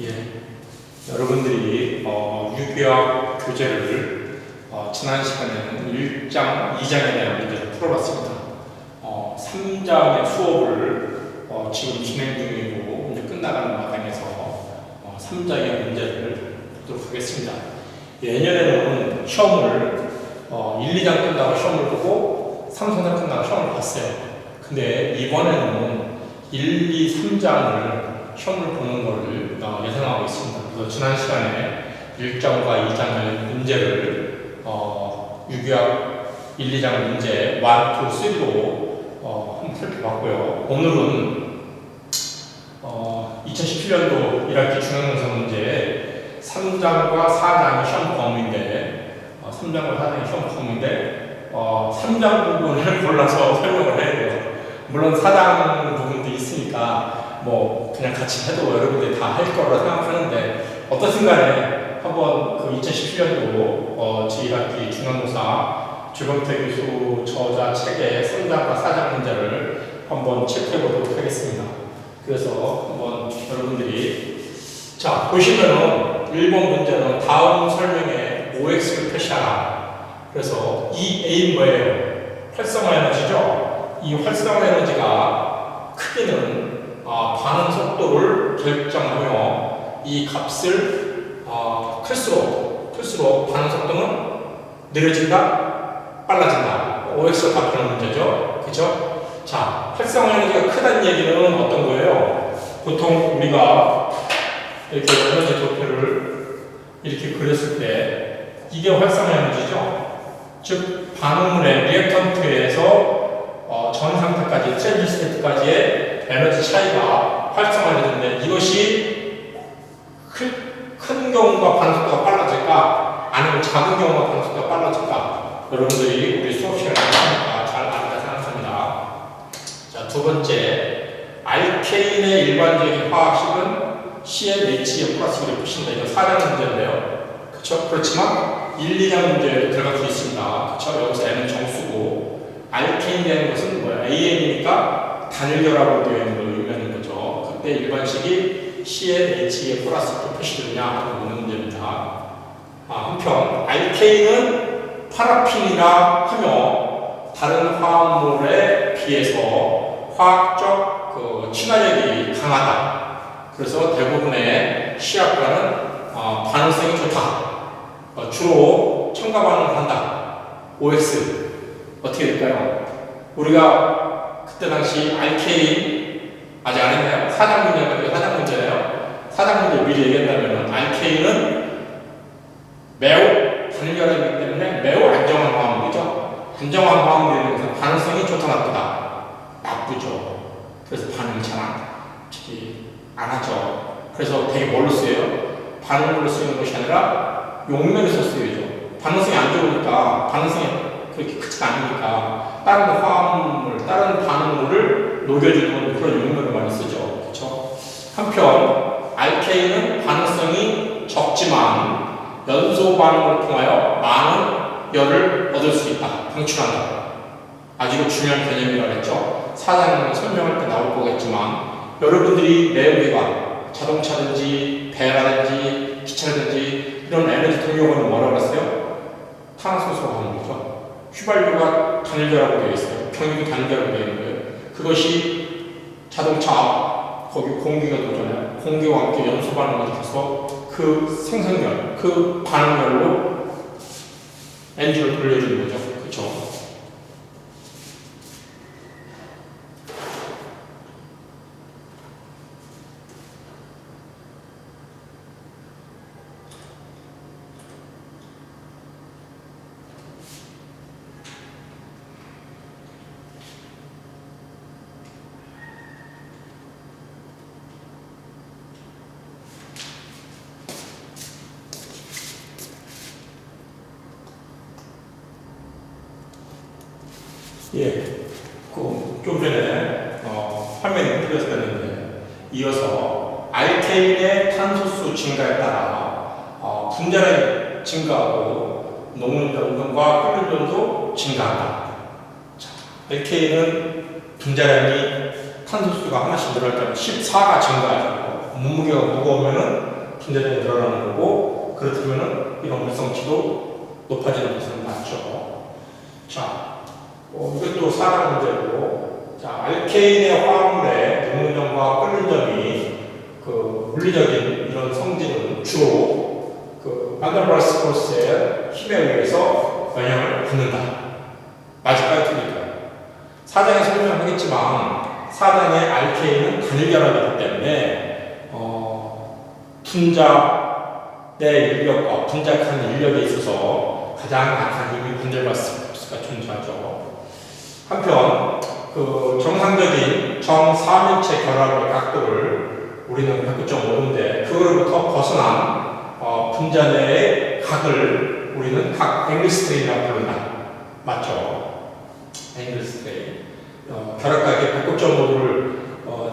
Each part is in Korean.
예. 여러분들이 어, 유기학 교재를 어, 지난 시간에는 1장, 2장에 대한 문제를 풀어봤습니다. 어, 3장의 수업을 어, 지금 진행 중이고 이제 끝나가는 마당에서 어, 3장의 문제를 보도록 하겠습니다. 예년에는 시험을 어, 1, 2장 끝나고 시험을 보고 3, 4장 끝나고 시험을 봤어요. 근데 이번에는 1, 2, 3장을 시험을 보는 것을 어, 예상하고 있습니다. 그래서 지난 시간에 1장과 2장의 문제를 어, 유기학 1, 2장 문제 1, 2, 3로 어, 한번 살펴봤고요. 오늘은 어, 2017년도 1학기 중앙능선 문제 3장과 4장이 시험 범위인데 어, 3장과 4장이 시험 범위인데 어, 3장 부분을 골라서 설명을 해야 돼요. 물론 4장 부분도 있으니까 뭐 그냥 같이 해도 여러분들이 다 할 거라 생각하는데 어떻든 간에 한번 그 2017년도 어, 제1학기 중간고사 주범태 교수 저자 책의 3장과 4장 문제를 한번 체크해 보도록 하겠습니다. 그래서 한번 여러분들이 자 보시면은 1번 문제는 다음 설명에 OX를 표시하라. 그래서 이 A는 뭐예요? 활성화 에너지죠? 이 활성화 에너지가 크기는 아, 반응 속도를 결정하며 이 값을 아, 클수록 클수록 반응 속도는 느려진다, 빨라진다. OX가 답하는 문제죠, 그렇죠? 자, 활성화 에너지가 크다는 얘기는 어떤 거예요? 보통 우리가 이렇게 에너지 도표를 이렇게 그렸을 때 이게 활성화 에너지죠. 즉 반응물의 리액턴트에서 어, 전 상태까지 트랜지 스테이트까지의 에너지 차이가 활성화되는데 이것이 큰, 큰 경우가 반응 속도가 빨라질까 아니면 작은 경우가 반응 속도가 빨라질까 여러분들이 우리 수업 시간에 잘 안다 생각합니다. 자, 두 번째 알케인의 일반적인 화학식은 CnH의 플러스를 표시한다. 이거 4장 문제인데요. 그렇죠? 그렇지만 1, 2장 문제에 들어갈 수 있습니다. 그렇죠? 여기서 N은 정수고 알케인이라는 것은 뭐야? AN이니까 되어 있는 걸 의미하는 거죠. 그때 일반식이 CnH의 플러스로 표시되느냐 하는 문제입니다. 아, 한편 알케인은 파라핀이라 하며 다른 화합물에 비해서 화학적 그 친화력이 강하다. 그래서 대부분의 시약과는 어, 반응성이 좋다. 어, 주로 첨가 반응을 한다. OX 어떻게 될까요? 우리가 그때 당시 알케인 아직 안 했나요? 사장 문제가 그 사장 문제네요. 사장 문제 미리 얘기한다면 알케인은 매우 단결하기 때문에 매우 안정한 화합물이죠. 안정한 것은 반응성이 좋다 나쁘다. 나쁘죠. 그래서 반응이 잘안 안 하죠. 그래서 되게 뭘로 쓰여요? 반응물로 쓰이는 것이 아니라 용면에서 쓰여죠. 반응성이 안 좋으니까 반응성이 그렇게 크지가 않으니까 다른 화합물, 다른 반응물을 녹여주는 그런 용면을 많이 쓰죠. 그렇죠? 한편 알케인은 반응성이 적지만 연소 반응을 통하여 많은 열을 얻을 수 있다. 방출한다. 아주 중요한 개념이라고 했죠. 사장님 설명할 때 나올 거겠지만 여러분들이 내연기관, 자동차든지 배라든지 기차든지 이런 에너지 동력은 뭐라고 했어요? 탄소소가 하는 거죠. 휘발유가 단일결합으로 되어 있어요. 경유도 단일결합으로 되어 있는 거예요. 그것이 자동차 거기 공기가 돌잖아요. 공기와 함께 연소 반응을 해서 그 생성열, 그 반응열로 엔진을 돌려주는 거죠. 그렇죠? 예, 그좀 전에 어, 화면이 틀렸었는데 이어서 알케인의 탄소수 증가에 따라 어, 분자량이 증가하고 녹는 연분과 끓는 연도 증가한다. 자, 알케인은 분자량이 탄소수가 하나씩 늘어날 때는 14가 증가하고 몸무게가 무거우면은 분자량이 늘어나는 거고 그렇다면은 이런 물성치도 높아지는 것은 맞죠. 자, 어, 이것도 사람 문제고 자 알케인의 화합물에 점과 끓는 점이 그 물리적인 이런 성질은 주로 그 반더발스 포스의 힘에 의해서 영향을 받는다. 맞을까요? 틀릴까요? 사장에 설명하겠지만 사장의 알케인은 단일결합이기 때문에 어, 분자 내 인력과 분자한 인력에 있어서 가장 약한 힘이 반들바스가 존재하죠. 한편 그 정상적인 정사면체 결합의 각도를 우리는 109.5인데 그거로부터 벗어난 어, 분자 내의 각을 우리는 각 앵글스트레인이라고 부른다. 맞죠? 앵글스트레인. 어, 결합각의 109.5도를 어,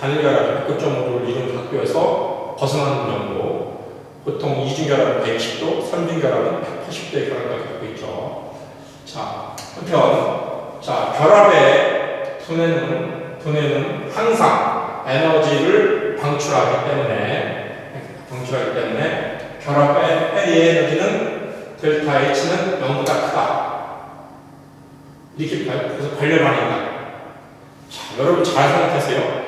단일결합의 109.5도를 이룬 각도에서 벗어나는 정도 보통 이중결합은 110도, 삼중결합은 180도의 결합각을 갖고 있죠. 자, 한편 자, 결합의 분해는, 분해는 항상 에너지를 방출하기 때문에, 방출하기 때문에 결합의 에너지는 델타 H는 0보다 크다. 이렇게 발, 그래서 반려반응이다. 자, 여러분 잘 생각하세요.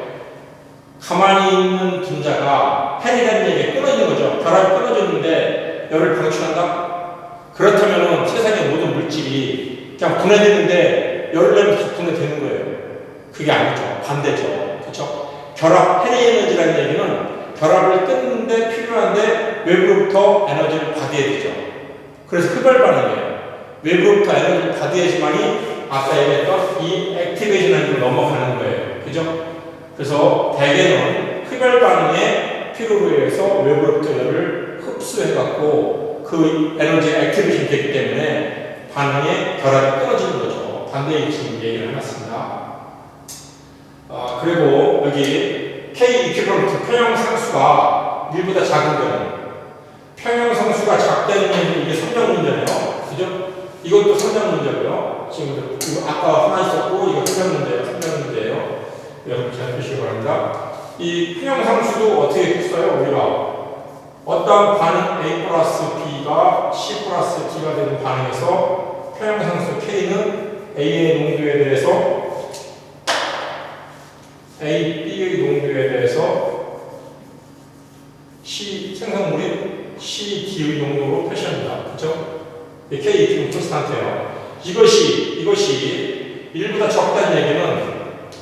가만히 있는 분자가 헬이라는 얘기에 끊어지는 거죠. 결합이 끊어졌는데 열을 방출한다? 그렇다면 세상의 모든 물질이 그냥 분해되는데 내면 다 분해되는 거예요. 그게 아니죠. 반대죠. 그렇죠? 결합, 해리 에너지라는 얘기는 결합을 끊는데 필요한데 외부로부터 에너지를 받아야 되죠. 그래서 흡열 반응이에요. 외부로부터 에너지를 받아야지만이 아까 얘기했던 이 액티베이션 에너지로 넘어가는 거예요. 그죠? 그래서 대개는 흡열 반응의 필요로 의해서 외부로부터 열을 흡수해갖고 그 에너지가 액티베이션 되기 때문에 반응의 결합이 끊어지는 거죠. 반대의 지금 얘기를 해놨습니다. 아, 그리고 여기 K 이퀴벌런트 평형 상수가 1보다 작은 경우 평형 상수가 작다는 얘기는 이게 성장 문제네요. 그죠? 이것도 성장 문제고요. 지금 아까 하나 있었고 이거 성장 문제예요. 성장 문제예요. 여러분 잘 보시기 바랍니다. 이 평형 상수도 어떻게 써요? 우리가 어떤 반응 A 플러스 B가 C 플러스 D가 되는 반응에서 평형 상수 K는 A의 농도에 대해서 A, B의 농도에 대해서 C 생성물인 C, D의 농도로 표시합니다. 그렇죠? K 지금 콘스탄트예요. 이것이 이것이 1보다 적다는 얘기는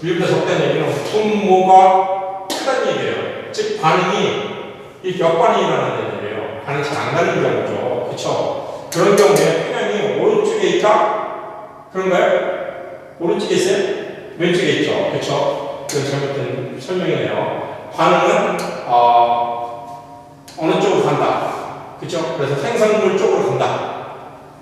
1보다 적다는 얘기는 분모가 크다는 얘기예요. 즉 반응이 이 역반응이 일어나는 얘기예요. 반응 잘 안 가는 경우죠. 그렇죠? 그런 경우에 평형이 오른쪽에 있다? 그런가요? 오른쪽에 있어요? 왼쪽에 있죠. 그렇죠? 그건 잘못된 설명이네요. 반응은 어, 어느 쪽으로 간다. 그렇죠? 그래서 생성물 쪽으로 간다.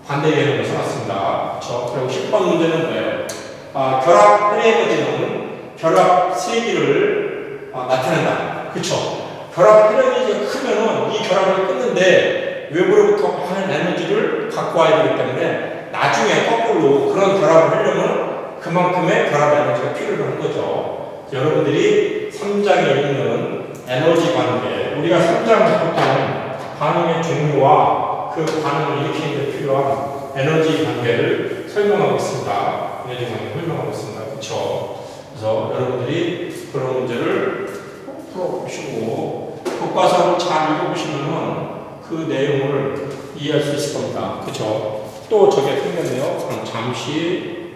반대 개념을 써놨습니다. 그렇죠? 그리고 10번 문제는 뭐예요? 아, 결합 에너지는 결합 세기를 아, 나타낸다. 그렇죠? 결합 에너지가 크면은 이 결합을 끊는데 외부로부터 많은 에너지를 갖고 와야 되기 때문에 나중에 거꾸로 그런 결합을 하려면 그만큼의 결합 에너지가 필요한 거죠. 여러분들이 3장에 있는 에너지 관계, 우리가 3장은 보통 반응의 종류와 그 반응을 일으키는 데 필요한 에너지 관계를 설명하고 있습니다. 에너지 관계를 설명하고 있습니다. 그렇죠? 그래서 여러분들이 그런 문제를 꼭 풀어보시고 교과서를 잘 읽어보시면 그 내용을 이해할 수 있을 겁니다. 그렇죠? 또 저게 생겼네요. 그럼 잠시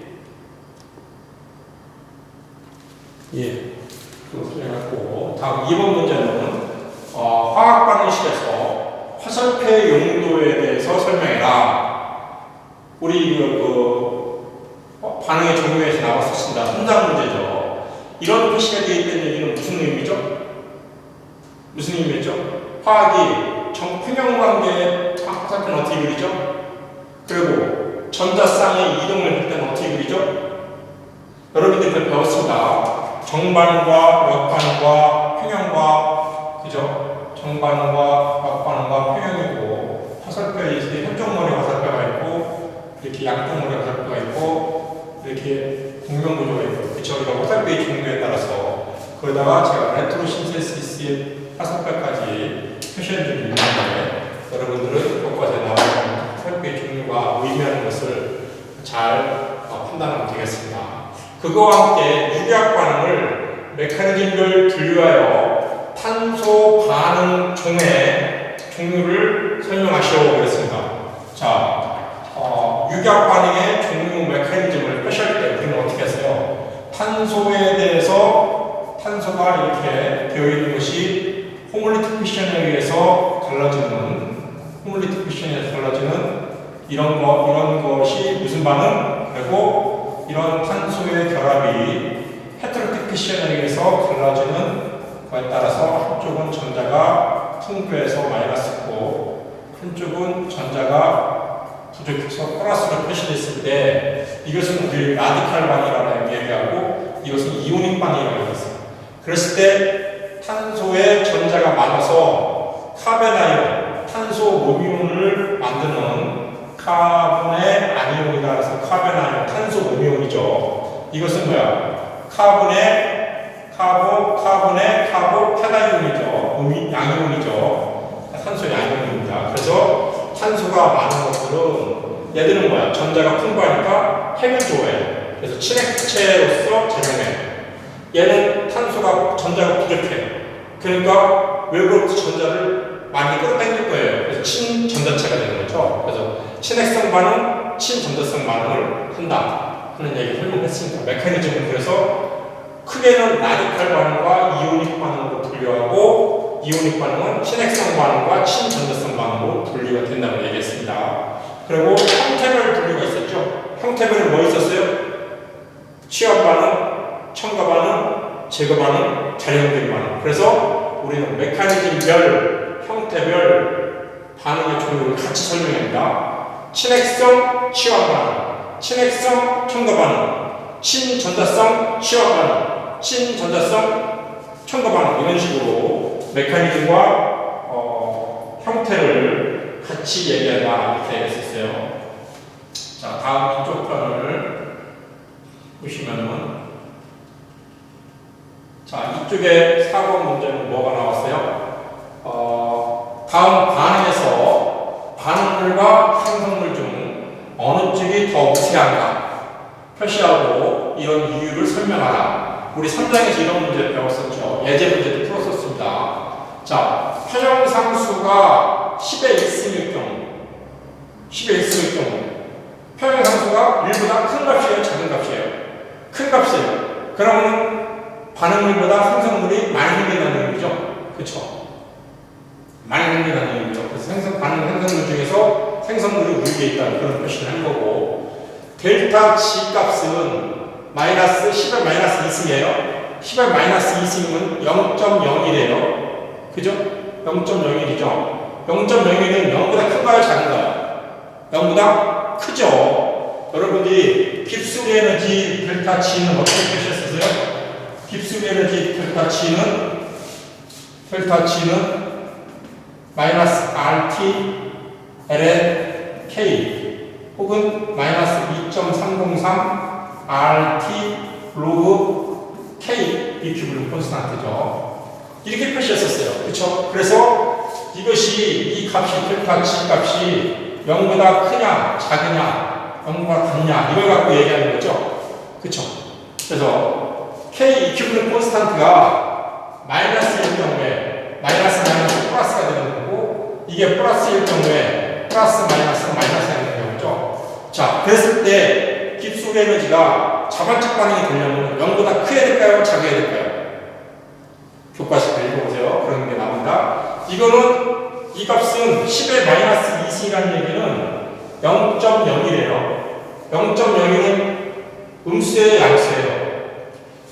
예, 그것도 해놨고 다음 2번 문제는 어, 화학 반응식에서 화살표 용도에 대해서 설명해라. 우리 그, 그 어, 반응의 종류에서 나왔었습니다. 선장 문제죠. 이런 표시가 되어 있다는 얘기는 무슨 의미죠? 무슨 의미죠? 화학이 정평형 관계의 화살표는 어떻게 그리죠? 그리고 전자쌍의 이동을 할 때는 어떻게 그리죠? 여러분들 그 배웠습니다. 정반과 역반과 평형과 그죠? 정반과 역반과 평형이고 화살표에 이제 한쪽머리 화살표가 있고 이렇게 양쪽머리 화살표가 있고 이렇게 공명 구조가 있고 그쵸? 이거 화살표의 종류에 따라서 거기다가 제가 레트로신세시스의 화성까지 표시한 적이 있는데 여러분들은 종류가 의미하는 것을 잘 어, 판단하면 되겠습니다. 그거와 함께 유기학 반응을 메커니즘을 분류하여 탄소 반응 종의 종류를 설명하시오 그랬습니다. 자, 어, 유기학 반응의 종류 메커니즘을 표시할 때 우리는 어떻게 했어요? 탄소에 대해서 탄소가 이렇게 되어 있는 것이 호몰리틱 피션에 의해서 갈라지는 호몰리틱 피션에 갈라지는 이런 거 이런 것이 무슨 반응? 그리고 이런 탄소의 결합이 헤테로틱 피션에 의해서 갈라지는 거에 따라서 한쪽은 전자가 풍부해서 마이너스고 한쪽은 전자가 부족해서 플러스로 표시됐을 때 이것은 우리 라디칼 반이라고 얘기하고 이것은 이오닉 반이라고 했어요. 그랬을 때 탄소에 전자가 많아서 카베나이온, 탄소 모미온을 만드는 카본의 아니온이다 그래서 카베나이온, 탄소 모미온이죠. 이것은 뭐야? 카본의 카보, 카본의 카보 페나이온이죠. 모미, 양이온이죠. 탄소 양이온입니다. 그래서 탄소가 많은 것들은 얘들은 뭐야? 전자가 풍부하니까 핵을 좋아해. 그래서 친핵체로서 작용해. 얘는 탄소가 전자가 부족해. 그러니까 외부로부터 전자를 많이 끌어당길 거예요. 그래서 친전자체가 되는 거죠. 그래서 친핵성 반응, 친전자성 반응을 한다. 하는 얘기 설명했습니다. 메커니즘은 그래서 크게는 라디칼 반응과 이오닉 반응으로 분류하고 이오닉 반응은 친핵성 반응과 친전자성 반응으로 분류가 된다고 얘기했습니다. 그리고 형태별 분류가 있었죠. 형태별은 뭐 있었어요? 취합 반응, 첨가 반응, 제거 반응, 자연된 반응. 그래서 우리는 메커니즘별, 형태별 반응의 종류를 같이 설명합니다. 친핵성 취합 반응, 친핵성 첨가 반응, 친전자성 취합 반응, 친전자성 첨가 반응 이런 식으로 메커니즘과 어, 형태를 같이 얘기한다 이렇게 했었어요. 자 다음 이쪽 편을 보시면은 자 이쪽에 4번 문제는 뭐가 나왔어요? 어, 다음 반응에서 반응물과 생성물 중 어느 쪽이 더 우세한가 표시하고 이런 이유를 설명하라. 우리 3장에서 이런 문제 배웠었죠. 예제 문제도 풀었었습니다. 자, 표정상수가 10의 1승일 경우, 10의 1승일 경우, 표정상수가 1보다 큰 값이에요, 작은 값이에요? 큰 값이에요. 그러면 반응물보다 생성물이 많이 생긴다는 얘기죠. 그쵸? 많이 생긴다는 얘기죠. 그래서 생성, 반응 생성물 중에서 생성물이 우리에 있다는 그런 표시를 한 거고, 델타 G 값은 마이너스 10의 마이너스 2승이에요. 10의 마이너스 2승이면 0.01이에요. 그죠? 0.01이죠. 0.01은 0보다 큰가요? 작은가요? 0보다 크죠. 여러분들이 깁스리 에너지 델타 G는 어떻게 표시했었어요? 깁스리 에너지 델타 G는 델타 G는 마이너스 RT LN K 혹은 마이너스 2.303 RT 로그 K BQ블 콘스탄트죠. 이렇게 표시했었어요. 그렇죠? 그래서 이것이 이 값이 델타 G 값이 0보다 크냐 작으냐 0보다 같냐 이걸 갖고 얘기하는 거죠. 그렇죠? 그래서 K 이큐블 콘스탄트가 마이너스일 경우에 마이너스 마이너스 플러스가 되는 이게 플러스일 경우에 플러스 마이너스 마이너스가 되는 경우죠. 자, 그랬을 때 깁속 에너지가 자발적 반응이 되려면 0보다 크게 될까요? 작아야 될까요? 교과서 읽어보세요. 그런 게 나옵니다. 이거는 이 값은 10의 마이너스 2승이라는 얘기는 0.0이래요. 0.01은 음수의 양수예요.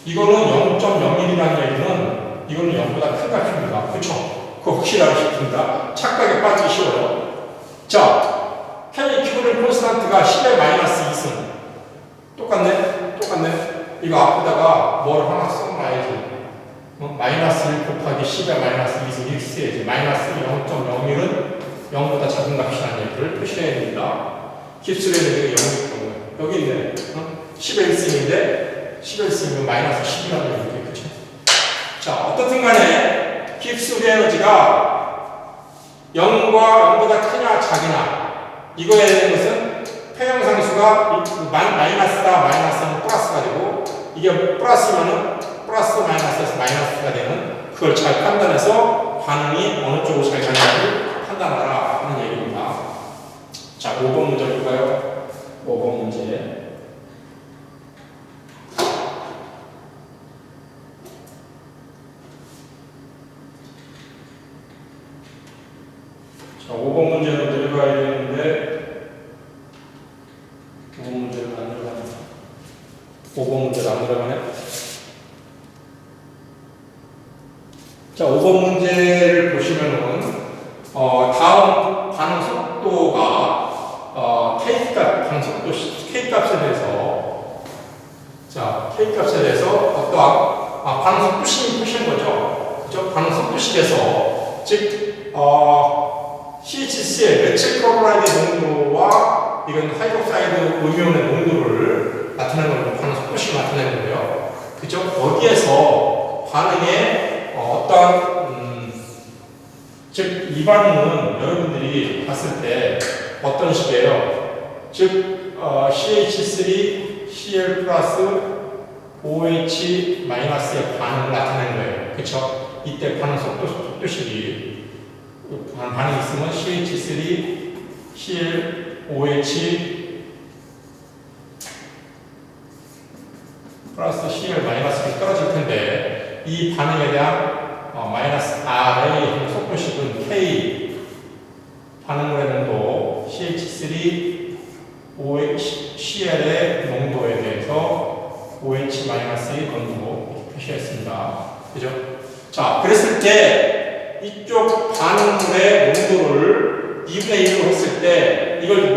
이거는 0.01이라는 얘기는 이거는 0보다 큰 값입니다. 그렇죠? 그거 확실하고 싶습니다. 착각에 빠지기 쉬워요. 자, K 큐브의 콘스탄트가 10의 마이너스 2승. 똑같네? 똑같네? 이거 앞에다가 뭘 하나 써놔야지. 어? 마이너스 1 곱하기 10의 마이너스 2승 이렇게 써야지. 마이너스 0.01은 0보다 작은 값이라는 얘기를 표시해야 됩니다. 깁스레는 0일 경우에. 여기 있네. 어? 10의 1승인데 10의 1승이면 마이너스 10이라는 얘기죠. 그쵸? 자, 어떻든 간에 깁스 에너지가 0과 0보다 크냐 작으냐 이거에 대한 것은 평형상수가 마이너스다 마이너스는 플러스가 되고 이게 플러스면은 플러스 마이너스에서 마이너스가 되는 그걸 잘 판단해서 반응이 어느 쪽으로 잘 가는지 판단하라 하는 얘기입니다. 자, 5번 문제 볼까요? 5번 문제. 자, 5번 문제로 들어가야 되는데 5번 문제로 안 들어가네. 5번 문제로 안 들어가네. 자, 5번 문제를 보시면은 어, 다음 반응 속도가 어, k 값, 반응 속도 k 값에 대해서 자, k 값에 대해서 어떠한 아, 반응 속도식이 표시한 거죠. 그죠? 반응 속도식에서 즉 어, CHC의 메칠 클로라이드 농도와 이건 하이드록사이드 음이온의 농도를 나타내는 걸 반응 속도식을 나타내는 거예요. 그죠? 거기에서 반응의 어, 어떠한 음, 즉, 이 반응은 여러분들이 봤을 때 어떤 식이에요? 즉, 어, CH3, Cl 플러스 OH 마이너스의 반응을 나타내는 거예요. 그쵸? 이때 반응 속도, 속도식이 반- 반응이 있으면 CH3, Cl, OH 플러스 Cl 마이너스가 떨어질 텐데 이 반응에 대한 어, 마이너스 R의 속도식은 K 반응물의 농도 CH3 OH, CL의 농도에 대해서 OH 마이너스의 농도 이렇게 표시했습니다. 그죠? 자, 그랬을 때 이쪽 반응물의 농도를 2분의 1로 했을 때 이걸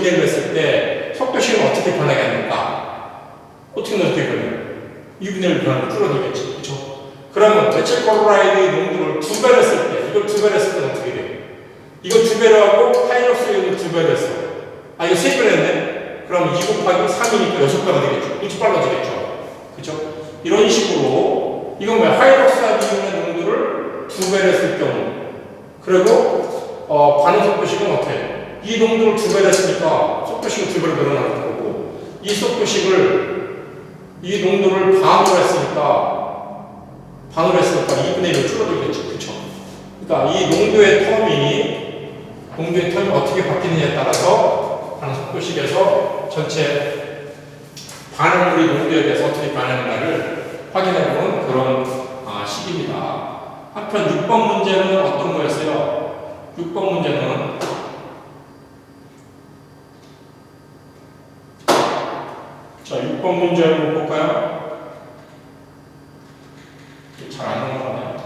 농도를 2분의 1로 했을 때 속도식은 어떻게 변하겠는가? 어떻게 어떻게 변해요? 2분의 1 변하면 줄어들겠지. 그죠? 그러면 메칠 클로라이드 농도를 두 배로 했을 때, 이걸 두 배로 했을 때는 어떻게 돼요? 이거 두 배로 하고 이온을 두 배로 했어. 아, 이거 세 배로 했네? 그럼 2 곱하기 3이니까 6배가 되겠죠. 그치 빨라지겠죠. 그죠? 이런 식으로, 이건 뭐야? 이온의 농도를 두 배로 했을 경우. 그리고, 어, 반응 속도식은 어떻게 해요? 이 농도를 두 배로 했으니까 속도식은 두 배로 늘어나는 거고, 이 속도식을, 이 농도를 반으로 했으니까 반으로 했으니까 2분의 1로 줄어들겠죠. 그쵸? 그러니까 이 농도의 텀이 농도의 텀이 어떻게 바뀌느냐에 따라서 반응 속도식에서 전체 반응물의 농도에 대해서 어떻게 반응하는가를 확인해보는 그런 아, 식입니다. 한편 6번 문제는 어떤 거였어요? 6번 문제는 자 6번 문제 한번 볼까요? 잘안 넘어가네.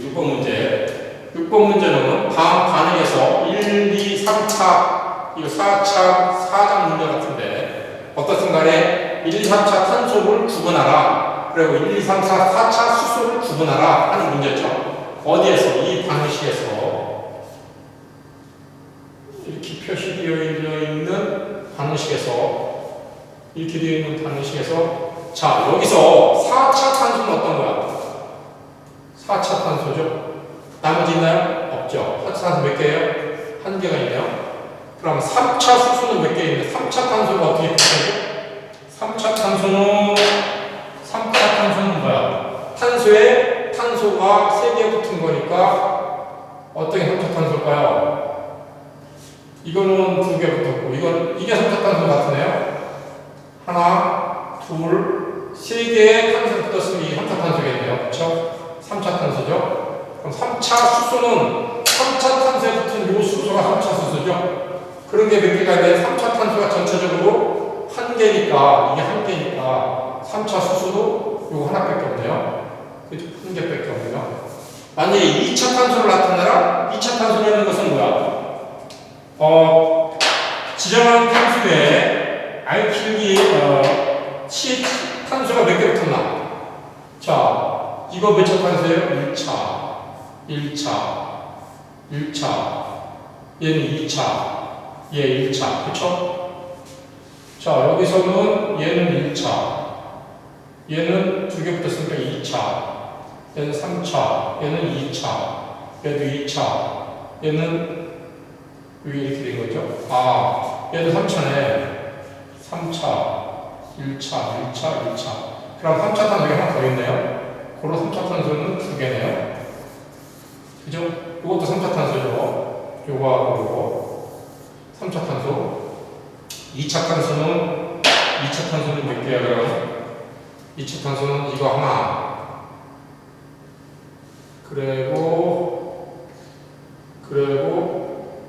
6번 문제. 6번 문제는 다음 반응에서 1, 2, 3차, 이거 4차, 4장 문제 같은데, 어떻든 간에 1, 2, 3차 탄소를 구분하라. 그리고 1, 2, 3, 4, 4차 수소를 구분하라 하는 문제죠. 어디에서? 이 방식에서 이렇게 표시되어 있는 방식에서 이렇게 되어 있는 방식에서 자, 여기서 4차 탄소는 어떤 거야? 4차 탄소죠? 나머지 있나요? 없죠. 4차 탄소 몇 개예요? 한 개가 있네요. 그럼 3차 수소는 몇 개 있는데 3차 탄소가 어떻게 표시하죠? 3차 탄소는 3차 탄소는 뭐야? 탄소에 탄소가 3개 붙은 거니까 어떻게 3차 탄소일까요? 이거는 2개 붙었고 이건 이게 3차 탄소 같으네요. 하나, 둘, 세 개의 탄소 붙었으면 이게 3차 탄소겠네요. 그렇죠? 3차 탄소죠. 그럼 3차 수소는 3차 탄소에 붙은 요 수소가 3차 수소죠. 그런 게 몇 개가 돼? 3차 탄소가 전체적으로 한 개니까 이게 한 개니까 3차 수소도 요거 하나밖에 없네요. 그죠? 한 개밖에 없네요. 만약에 2차 탄소를 나타내라? 2차 탄소라는 것은 뭐야? 어, 지정한 탄소에 알킬기 어, 치 탄소가 몇 개 붙었나? 자, 이거 몇 차 탄소예요? 1차, 1차, 1차, 얘는 2차, 얘 1차, 그쵸? 자, 여기서는 얘는 1차, 얘는 두 개 붙었으니까 2차. 얘는 3차. 얘는 2차. 얘도 2차. 얘는 여기 이렇게 된 거죠. 아, 얘도 3차네. 3차. 1차, 1차, 2차. 그럼 3차 탄소가 하나 더 있네요. 고로 3차 탄소는 두 개네요. 그죠? 이것도 3차 탄소죠. 요거하고 요거. 3차 탄소. 2차 탄소는 2차 탄소는 몇 개야 그럼? 2차 탄소는 이거 하나. 그리고 그리고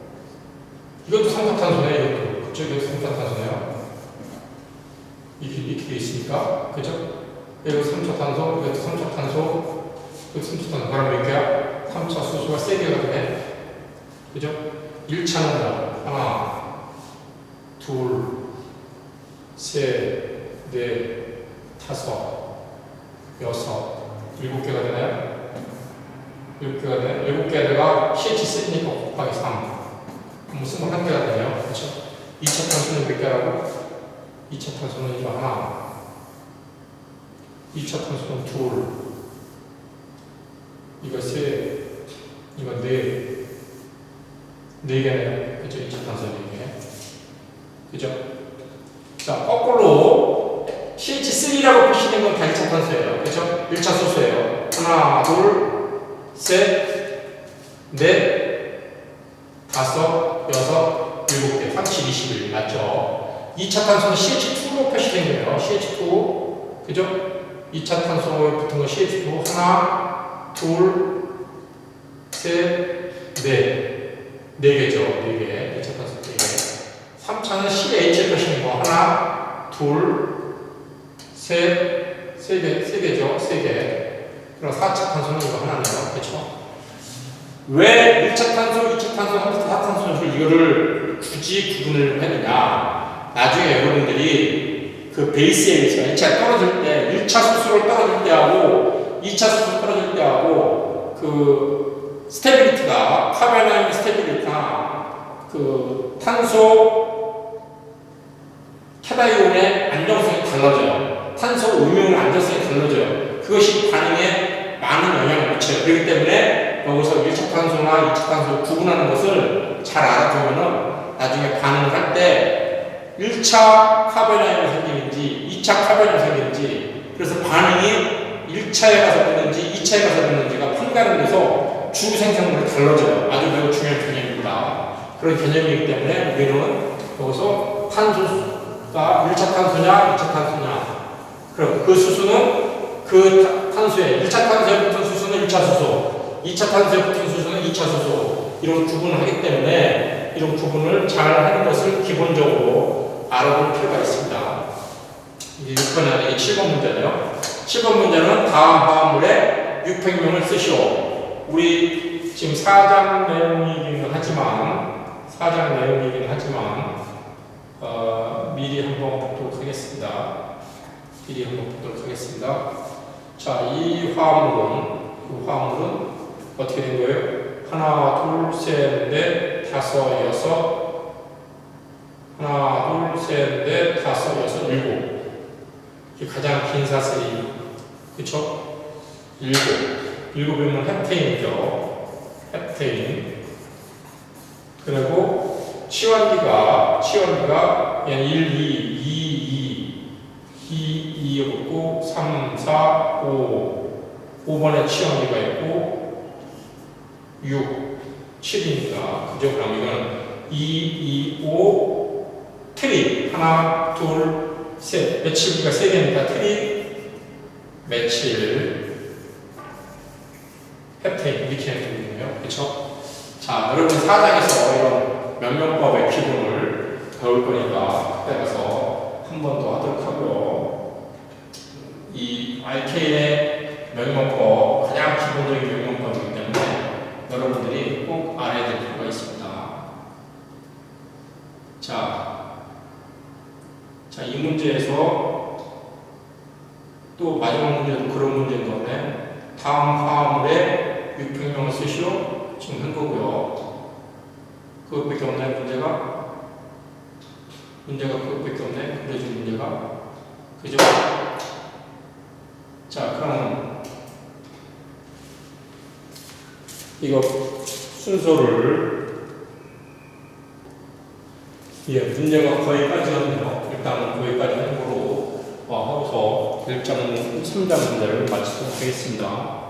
이것도 3차 탄소네 이것도. 그쪽 이것도 3차 탄소네요. 이렇게 돼 있으니까 그죠? 여기 3차 탄소, 이것도 3차 탄소, 이것도 3차 탄소. 그럼 몇 개야? 3차 수소가 세 개가 되네. 그죠? 1차는 뭐? 하나, 둘, 셋, 넷, 다섯, 여섯, 일곱 개가 되나요? 일곱 개가 되네. 일곱 개가 내가 CH3니까 곱하기 3. 그럼 21개가 되네요. 그렇죠? 2차 탄소는 몇 개라고? 2차 탄소는 이거 하나. 2차 탄소는 둘. 이거 셋. 이거 넷. 네 개네요. 그죠? 2차 탄소 네 개. 그죠? 자, 거꾸로 CH3라고 표시된 건다 2차 탄소예요. 그죠? 1차 수소예요. 하나, 둘, 셋, 넷, 다섯, 여섯, 일곱 개. 37, 21. 맞죠? 2차 탄소는 CH2로 표시된 거예요. CH2. 그죠? 2차 탄소에 붙은 거 CH2. 하나, 둘, 셋, 넷. 네 개죠. 네 개. 2차 탄소 네 개. 3차는 CH에 표시된 거. 하나, 둘, 셋, 세 개, 세 개죠. 세 개. 그럼 4차 탄소는 이거 하나네요. 그렇죠? 왜 1차 탄소, 2차 탄소, 3차 탄소를 이거를 굳이 구분을 했느냐? 나중에 여러분들이 그 베이스에 1차 떨어질 때, 1차 수소를 떨어질 때하고 2차 수소 떨어질 때하고 그 스테빌리티가 카베나임 스테빌리티가 그 탄소 캐다이온의 안정성이 달라져요. 탄소 음용의 안정성이 달라져요. 그것이 반응에 많은 영향을 미쳐요. 그렇기 때문에 여기서 1차 탄소나 2차 탄소 구분하는 것을 잘 알아두면은 나중에 반응을 할때 1차 카베나이온이 생기는지 2차 카베나이온이 생기는지 그래서 반응이 1차에 가서 됐는지 2차에 가서 됐는지가 판가름 돼서 주 생성물이 달라져요. 아주 매우 중요한 개념입니다. 그런 개념이기 때문에 우리는 여기서 탄소가 1차 탄소냐 2차 탄소냐 그럼 그 수소는 그 타- 탄소에 1차 탄소에 붙은 수소는 1차 수소 2차 탄소에 붙은 수소는 2차 수소 이런 구분을 하기 때문에 이런 구분을 잘 하는 것을 기본적으로 알아볼 필요가 있습니다. 이제 6번 안에 7번 문제네요. 7번 문제는 다음 화합물에 600명을 쓰시오. 우리 지금 4장 내용이기는 하지만 4장 내용이긴 하지만 어, 미리 한번 보도록 하겠습니다. 미리 한번 보도록 하겠습니다. 자, 이 화합물은 그 화합물은 어떻게 된 거예요? 하나, 둘, 셋, 넷, 다섯, 여섯. 하나, 둘, 셋, 넷, 다섯, 여섯, 일곱. 가장 긴 사슬이 그쵸? 일곱. 일곱이면 헵테인이죠. 헵테인. 그리고 치환기가 치환기가 얘는 1, 2, 2, 2, 2, 2였고 3, 4, 5 5번에 치환기가 있고 6, 7이니까 그죠? 그럼 이건 2, 2, 5 트리 하나, 둘, 셋 며칠기가 3개니까 트리 며칠 헵테인 이렇게 되거든요. 그렇죠? 자, 여러분 사장에서 이런 명명법의 기본을 배울 거니까 그때 가서 한 번 더 하도록 하고요. 이 알케인의 명명법 다음 화물에 600명을 쓰시오 지금 한 거고요. 그것밖에 없나요 문제가? 문제가 그것밖에 없네. 그래서 문제가 그죠? 자 그럼 이거 순서를 예 문제가 거기까지였네요. 일단은 거의 빠지네. 1.3장 분자를 마치도록 하겠습니다.